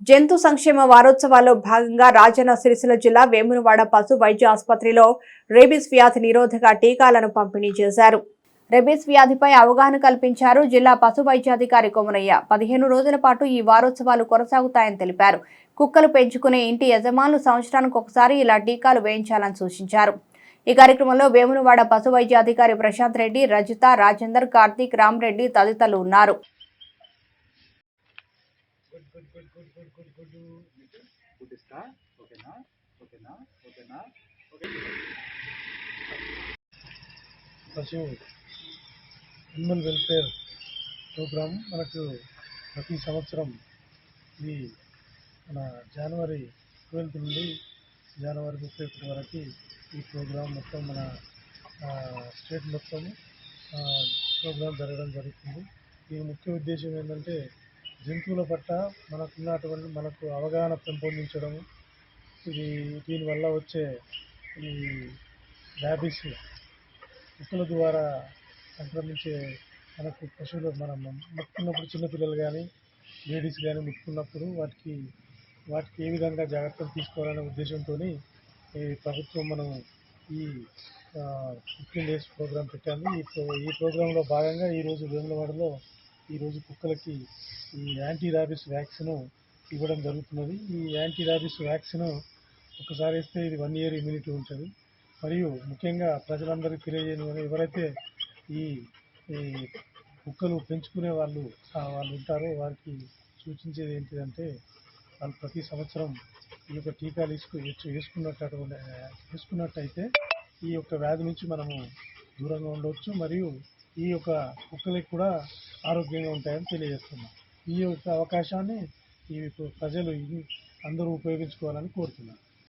జంతు సంక్షేమ వారోత్సవాల్లో భాగంగా రాజన్న సిరిసిల్ల జిల్లా వేమునవాడ పశు వైద్య ఆసుపత్రిలో రేబీస్ వ్యాధి నిరోధక టీకాలను పంపిణీ చేశారు. రెబీస్ వ్యాధిపై అవగాహన కల్పించారు జిల్లా పశు వైద్యాధికారి కొమరయ్య పదిహేను రోజుల పాటు ఈ వారోత్సవాలు కొనసాగుతాయని తెలిపారు. కుక్కలు పెంచుకునే ఇంటి యజమానులు సంవత్సరానికి ఒకసారి ఇలా టీకాలు వేయించాలని సూచించారు. ఈ కార్యక్రమంలో వేమునవాడ పశు వైద్యాధికారి ప్రశాంత్ రెడ్డి రజిత రాజేందర్ కార్తీక్ రామరెడ్డి తదితరులు ఉన్నారు. కుట్టిస్తా ఓకేనా ఓకేనా ఓకేనా ఓకే పశు హ్యూమన్ వెల్ఫేర్ ప్రోగ్రామ్ మనకు ప్రతి సంవత్సరం ఈ మన జనవరి ట్వెల్త్ నుండి జనవరి ముప్పై ఒకటి వరకు ఈ ప్రోగ్రాం మొత్తం మన స్టేట్ మొత్తం ప్రోగ్రాం జరగడం జరుగుతుంది. ఈ ముఖ్య ఉద్దేశం ఏంటంటే జంతువుల పట్ల మనకున్నటువంటి మనకు అవగాహన పెంపొందించడం ఇది దీనివల్ల వచ్చే ఈ ర్యాబీస్ కుక్కల ద్వారా సంక్రమించే మనకు పశువులు మనం ముట్టుకున్నప్పుడు చిన్నపిల్లలు కానీ లేడీస్ కానీ ముట్టుకున్నప్పుడు వాటికి వాటికి ఏ విధంగా జాగ్రత్తలు తీసుకోవాలనే ఉద్దేశంతో ఈ ప్రభుత్వం మనం ఈ ఫిఫ్టీన్ డేస్ ప్రోగ్రాం పెట్టాము. ఈ ప్రో ఈ ప్రోగ్రాంలో భాగంగా ఈరోజు వేములవాడలో ఈరోజు కుక్కలకి ఈ యాంటీ ర్యాబిస్ వ్యాక్సిన్ ఇవ్వడం జరుగుతున్నది. ఈ యాంటీ ర్యాబిస్ వ్యాక్సిన్ ఒకసారి వేస్తే ఇది వన్ ఇయర్ ఇమ్యూనిటీ ఉంటుంది. మరియు ముఖ్యంగా ప్రజలందరికీ తెలియజేయడం ఎవరైతే ఈ ఈ కుక్కలు పెంచుకునే వాళ్ళు వాళ్ళు ఉంటారో వారికి సూచించేది ఏంటిదంటే వాళ్ళు ప్రతి సంవత్సరం ఈ యొక్క టీకాలు వేసుకు వేసుకున్నట్టు వేసుకున్నట్టయితే ఈ యొక్క వ్యాధి నుంచి మనము దూరంగా ఉండవచ్చు మరియు ఈ యొక్క కుక్కలకి కూడా ఆరోగ్యంగా ఉంటాయని తెలియజేస్తున్నాం. ఈ యొక్క అవకాశాన్ని ఈ ప్రజలు అందరూ ఉపయోగించుకోవాలని కోరుతున్నాను.